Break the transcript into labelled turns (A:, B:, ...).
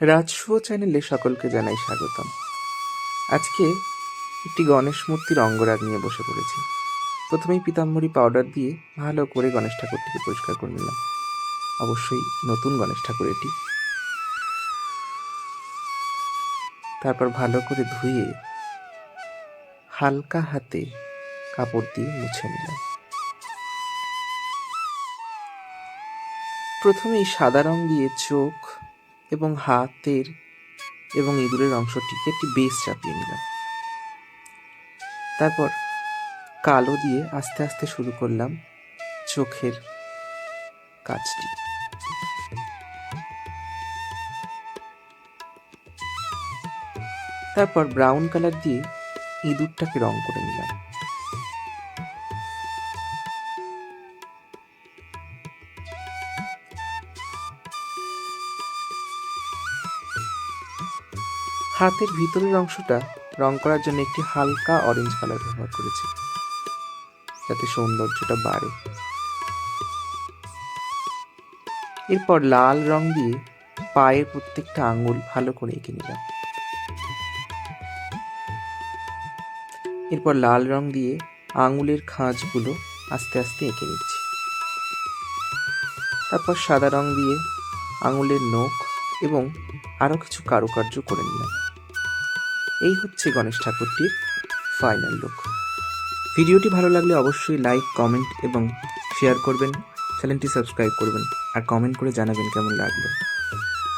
A: রাজশুভ চ্যানেলে সকলকে জানাই স্বাগতম। আজকে একটি গণেশ মূর্তির অঙ্গরাগ নিয়ে বসে পড়েছি। প্রথমেই পিতাম্বরী পাউডার দিয়ে ভালো করে গণেশ ঠাকুরটিকে পরিষ্কার করে নিলাম। অবশ্যই নতুন গণেশ ঠাকুর এটি। তারপর ভালো করে ধুয়ে হালকা হাতে কাপড় দিয়ে মুছে নিলাম। প্রথমেই সাদা রং দিয়ে চোখ এবং হাতের এবং ইঁদুরের অংশটিকে একটি বেস চাপিয়ে নিলাম। তারপর কালো দিয়ে আস্তে আস্তে শুরু করলাম চোখের কাজটি। তারপর ব্রাউন কালার দিয়ে ইঁদুরটাকে রং করে নিলাম। হাতের ভিতরের অংশটা রং করার জন্য একটি হালকা অরেঞ্জ কালার ব্যবহার করেছি। যাতে সৌন্দর্যটা বাড়ে। এরপর লাল রং দিয়ে পায়ের প্রত্যেকটা আঙুল ভালো করে এঁকে নিলাম। এরপর লাল রং দিয়ে আঙুলের খাঁজগুলো আস্তে আস্তে এঁকে নিচ্ছি। তারপর সাদা রং দিয়ে আঙুলের নখ এবং আরও কিছু কারুকার্য করে নিলাম। এই হচ্ছে গণেশ ঠাকুরটির ফাইনাল লুক ভিডিওটি ভালো লাগলে অবশ্যই লাইক কমেন্ট এবং শেয়ার করবেন চ্যানেলটি সাবস্ক্রাইব করবেন, আর কমেন্ট করে জানাবেন কেমন লাগল।